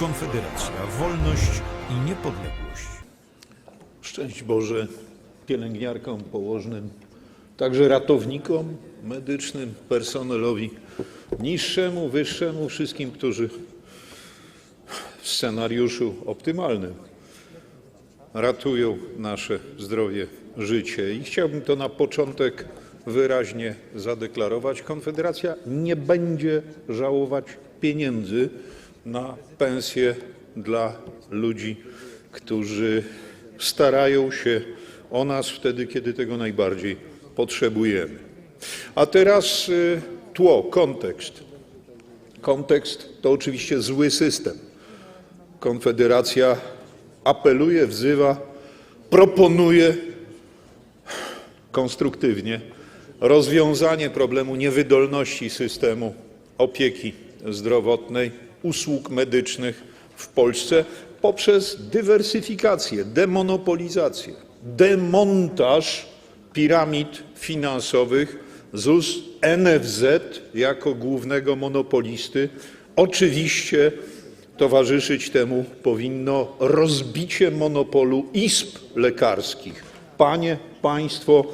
Konfederacja, wolność i niepodległość. Szczęść Boże pielęgniarkom, położnym, także ratownikom medycznym, personelowi niższemu, wyższemu, wszystkim, którzy w scenariuszu optymalnym ratują nasze zdrowie, życie. I chciałbym to na początek wyraźnie zadeklarować. Konfederacja nie będzie żałować pieniędzy na pensje dla ludzi, którzy starają się o nas wtedy, kiedy tego najbardziej potrzebujemy. A teraz y, tło, kontekst. Kontekst to oczywiście zły system. Konfederacja apeluje, wzywa, proponuje konstruktywnie rozwiązanie problemu niewydolności systemu opieki zdrowotnej, usług medycznych w Polsce poprzez dywersyfikację, demonopolizację, demontaż piramid finansowych ZUS, NFZ jako głównego monopolisty. Oczywiście towarzyszyć temu powinno rozbicie monopolu izb lekarskich. Panie, państwo,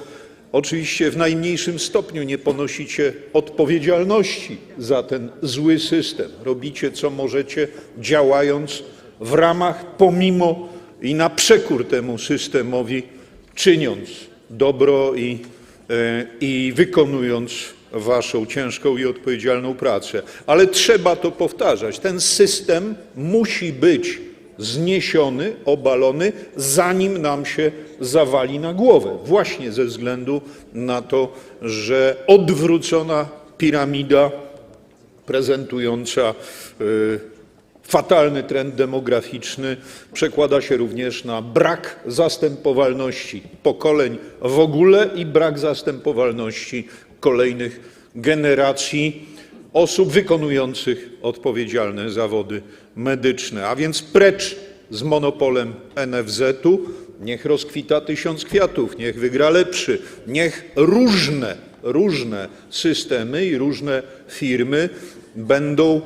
oczywiście w najmniejszym stopniu nie ponosicie odpowiedzialności za ten zły system. Robicie co możecie, działając w ramach, pomimo i na przekór temu systemowi, czyniąc dobro i, e, i wykonując waszą ciężką i odpowiedzialną pracę. Ale trzeba to powtarzać. Ten system musi być zniesiony, obalony, zanim nam się zawali na głowę. Właśnie ze względu na to, że odwrócona piramida prezentująca y, fatalny trend demograficzny przekłada się również na brak zastępowalności pokoleń w ogóle i brak zastępowalności kolejnych generacji osób wykonujących odpowiedzialne zawody medyczne. A więc precz z monopolem NFZ-u, niech rozkwita tysiąc kwiatów, niech wygra lepszy, niech różne, różne systemy i różne firmy będą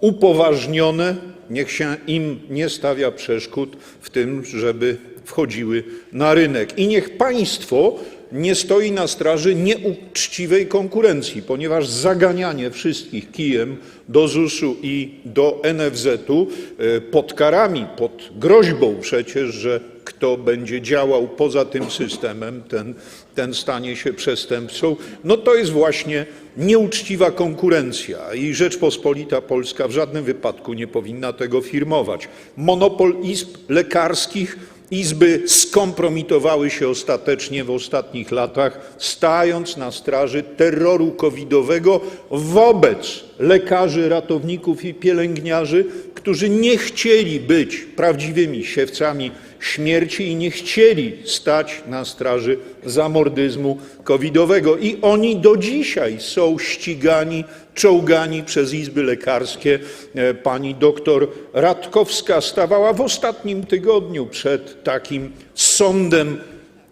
upoważnione, niech się im nie stawia przeszkód w tym, żeby wchodziły na rynek. I niech państwo nie stoi na straży nieuczciwej konkurencji, ponieważ zaganianie wszystkich kijem do ZUS-u i do NFZ-u e, pod karami, pod groźbą przecież, że kto będzie działał poza tym systemem, ten, ten stanie się przestępcą, no to jest właśnie nieuczciwa konkurencja i Rzeczpospolita Polska w żadnym wypadku nie powinna tego firmować. Monopol izb lekarskich Izby skompromitowały się ostatecznie w ostatnich latach, stając na straży terroru covidowego wobec lekarzy, ratowników i pielęgniarzy, którzy nie chcieli być prawdziwymi siewcami śmierci i nie chcieli stać na straży zamordyzmu covidowego. I oni do dzisiaj są ścigani, czołgani przez izby lekarskie. E, Pani doktor Radkowska stawała w ostatnim tygodniu przed takim sądem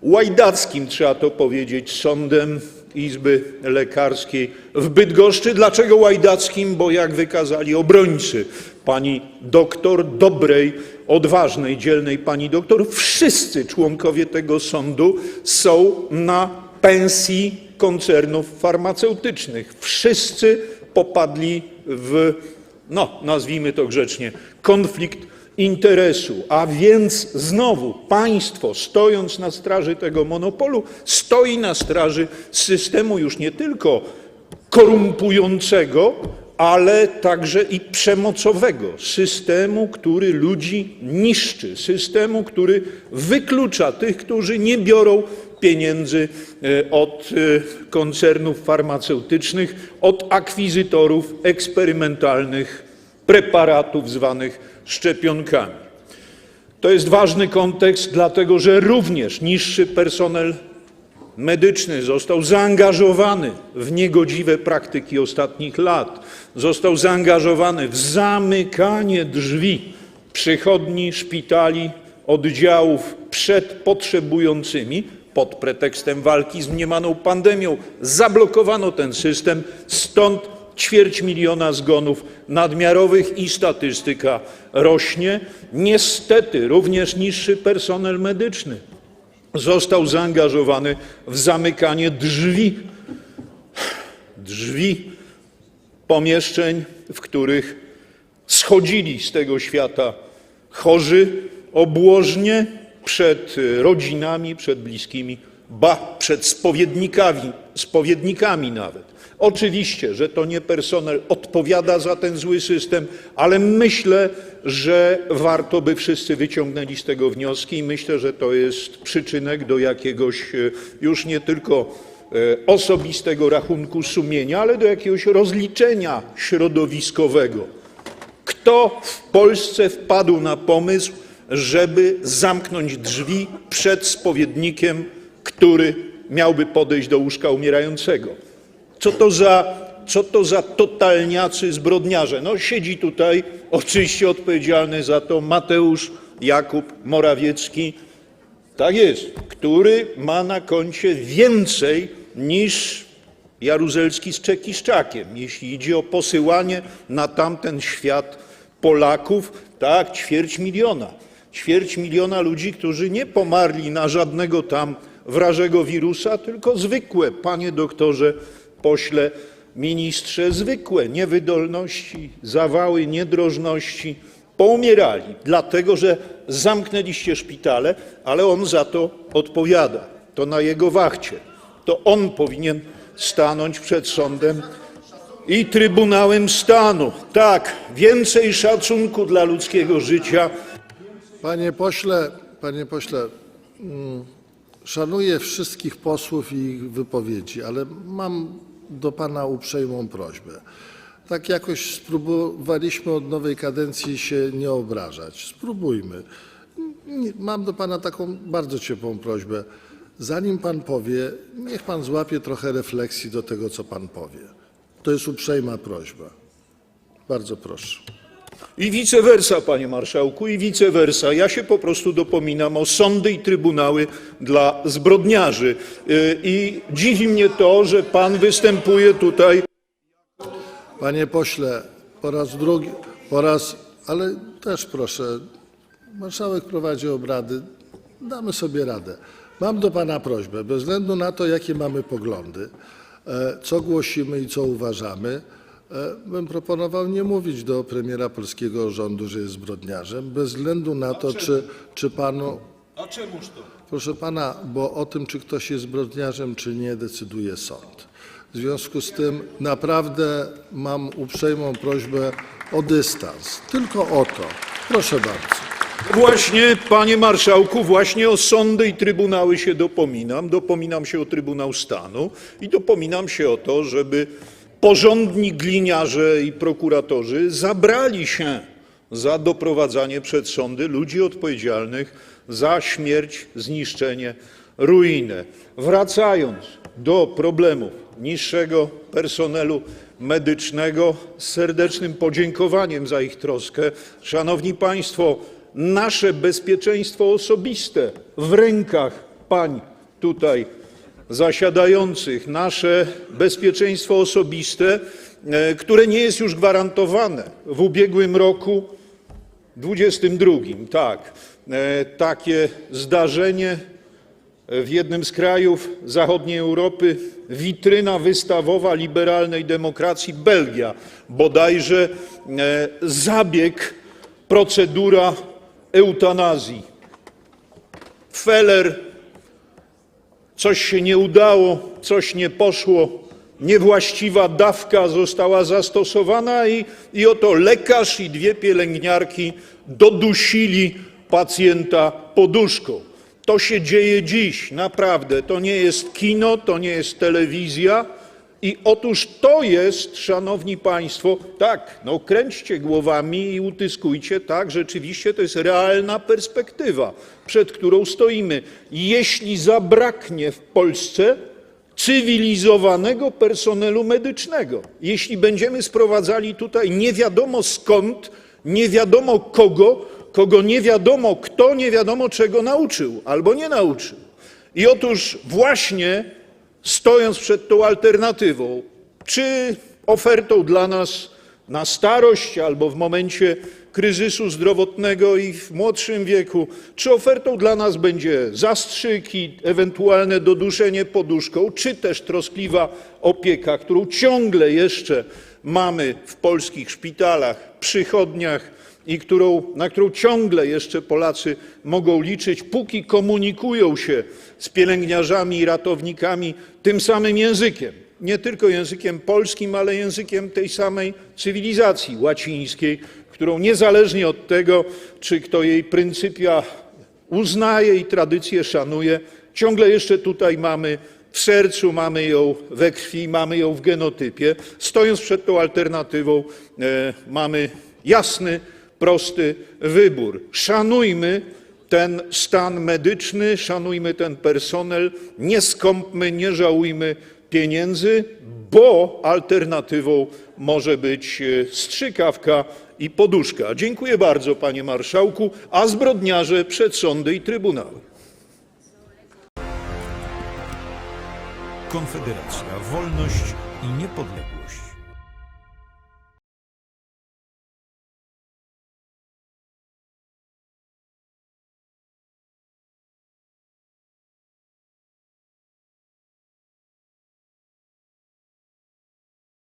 łajdackim, trzeba to powiedzieć, sądem Izby Lekarskiej w Bydgoszczy. Dlaczego łajdackim? Bo jak wykazali obrońcy pani doktor, dobrej, odważnej, dzielnej pani doktor, wszyscy członkowie tego sądu są na pensji koncernów farmaceutycznych. Wszyscy popadli w, no nazwijmy to grzecznie, konflikt interesu, a więc znowu państwo, stojąc na straży tego monopolu, stoi na straży systemu już nie tylko korumpującego, ale także i przemocowego, systemu, który ludzi niszczy, systemu, który wyklucza tych, którzy nie biorą pieniędzy e, od e, koncernów farmaceutycznych, od akwizytorów eksperymentalnych preparatów zwanych szczepionkami. To jest ważny kontekst, dlatego że również niższy personel medyczny został zaangażowany w niegodziwe praktyki ostatnich lat, został zaangażowany w zamykanie drzwi przychodni, szpitali, oddziałów przed potrzebującymi pod pretekstem walki z mniemaną pandemią. Zablokowano ten system, stąd ćwierć miliona zgonów nadmiarowych i statystyka rośnie. Niestety również niższy personel medyczny został zaangażowany w zamykanie drzwi, drzwi pomieszczeń, w których schodzili z tego świata chorzy obłożnie przed rodzinami, przed bliskimi, ba, przed spowiednikami, spowiednikami nawet. Oczywiście, że to nie personel odpowiada za ten zły system, ale myślę, że warto by wszyscy wyciągnęli z tego wnioski i myślę, że to jest przyczynek do jakiegoś y, już nie tylko y, osobistego rachunku sumienia, ale do jakiegoś rozliczenia środowiskowego. Kto w Polsce wpadł na pomysł, żeby zamknąć drzwi przed spowiednikiem, który miałby podejść do łóżka umierającego? Co to za, co to za totalniacy zbrodniarze? No siedzi tutaj oczywiście odpowiedzialny za to Mateusz Jakub Morawiecki, tak jest, który ma na koncie więcej niż Jaruzelski z Czekiszczakiem, jeśli idzie o posyłanie na tamten świat Polaków, tak, ćwierć miliona. Ćwierć miliona ludzi, którzy nie pomarli na żadnego tam wrażego wirusa, tylko zwykłe, panie doktorze, pośle, ministrze, zwykłe niewydolności, zawały, niedrożności, poumierali, dlatego że zamknęliście szpitale, ale on za to odpowiada. To na jego wachcie. To on powinien stanąć przed sądem i Trybunałem Stanu. Tak, więcej szacunku dla ludzkiego życia. Panie pośle, panie pośle, mm, szanuję wszystkich posłów i ich wypowiedzi, ale mam do pana uprzejmą prośbę. Tak jakoś spróbowaliśmy od nowej kadencji się nie obrażać. Spróbujmy. Mam do pana taką bardzo ciepłą prośbę. Zanim pan powie, niech pan złapie trochę refleksji do tego, co pan powie. To jest uprzejma prośba. Bardzo proszę. I vice versa, panie marszałku, i vice versa. Ja się po prostu dopominam o sądy i trybunały dla zbrodniarzy. Yy, I dziwi mnie to, że pan występuje tutaj Panie pośle, po raz drugi, po raz, ale też proszę, marszałek prowadzi obrady, damy sobie radę. Mam do pana prośbę, bez względu na to, jakie mamy poglądy, e, co głosimy i co uważamy, bym proponował nie mówić do premiera polskiego rządu, że jest zbrodniarzem, bez względu na to, czy, czy panu A czemuż to? Proszę pana, bo o tym, czy ktoś jest zbrodniarzem, czy nie, decyduje sąd. W związku z tym naprawdę mam uprzejmą prośbę o dystans. Tylko o to. Proszę bardzo. Właśnie, panie marszałku, właśnie o sądy i trybunały się dopominam. Dopominam się o Trybunał Stanu i dopominam się o to, żeby porządni gliniarze i prokuratorzy zabrali się za doprowadzanie przed sądy ludzi odpowiedzialnych za śmierć, zniszczenie, ruinę. Wracając do problemów niższego personelu medycznego, z serdecznym podziękowaniem za ich troskę. Szanowni Państwo, nasze bezpieczeństwo osobiste w rękach pań tutaj zasiadających, nasze bezpieczeństwo osobiste, e, które nie jest już gwarantowane. W ubiegłym roku 22, tak, e, takie zdarzenie w jednym z krajów zachodniej Europy, witryna wystawowa liberalnej demokracji, Belgia, bodajże e, zabieg, procedura eutanazji. Feller, coś się nie udało, coś nie poszło, niewłaściwa dawka została zastosowana i, i oto lekarz i dwie pielęgniarki dodusili pacjenta poduszką. To się dzieje dziś, naprawdę. To nie jest kino, to nie jest telewizja. I otóż to jest, szanowni państwo, tak, no kręćcie głowami i utyskujcie, tak, rzeczywiście to jest realna perspektywa, przed którą stoimy. Jeśli zabraknie w Polsce cywilizowanego personelu medycznego, jeśli będziemy sprowadzali tutaj nie wiadomo skąd, nie wiadomo kogo, kogo nie wiadomo kto, nie wiadomo czego nauczył albo nie nauczył. I otóż właśnie stojąc przed tą alternatywą, czy ofertą dla nas na starość albo w momencie kryzysu zdrowotnego i w młodszym wieku, czy ofertą dla nas będzie zastrzyk i ewentualne doduszenie poduszką, czy też troskliwa opieka, którą ciągle jeszcze mamy w polskich szpitalach, przychodniach i na którą ciągle jeszcze Polacy mogą liczyć, póki komunikują się z pielęgniarzami i ratownikami tym samym językiem. Nie tylko językiem polskim, ale językiem tej samej cywilizacji łacińskiej, którą niezależnie od tego, czy kto jej pryncypia uznaje i tradycję szanuje, ciągle jeszcze tutaj mamy w sercu, mamy ją we krwi, mamy ją w genotypie. Stojąc przed tą alternatywą, e, mamy jasny, prosty wybór. Szanujmy ten stan medyczny, szanujmy ten personel, nie skąpmy, nie żałujmy pieniędzy, bo alternatywą może być e, strzykawka i poduszka. Dziękuję bardzo, panie marszałku, a zbrodniarze przed sądy i trybunały. Konfederacja, wolność i niepodległość.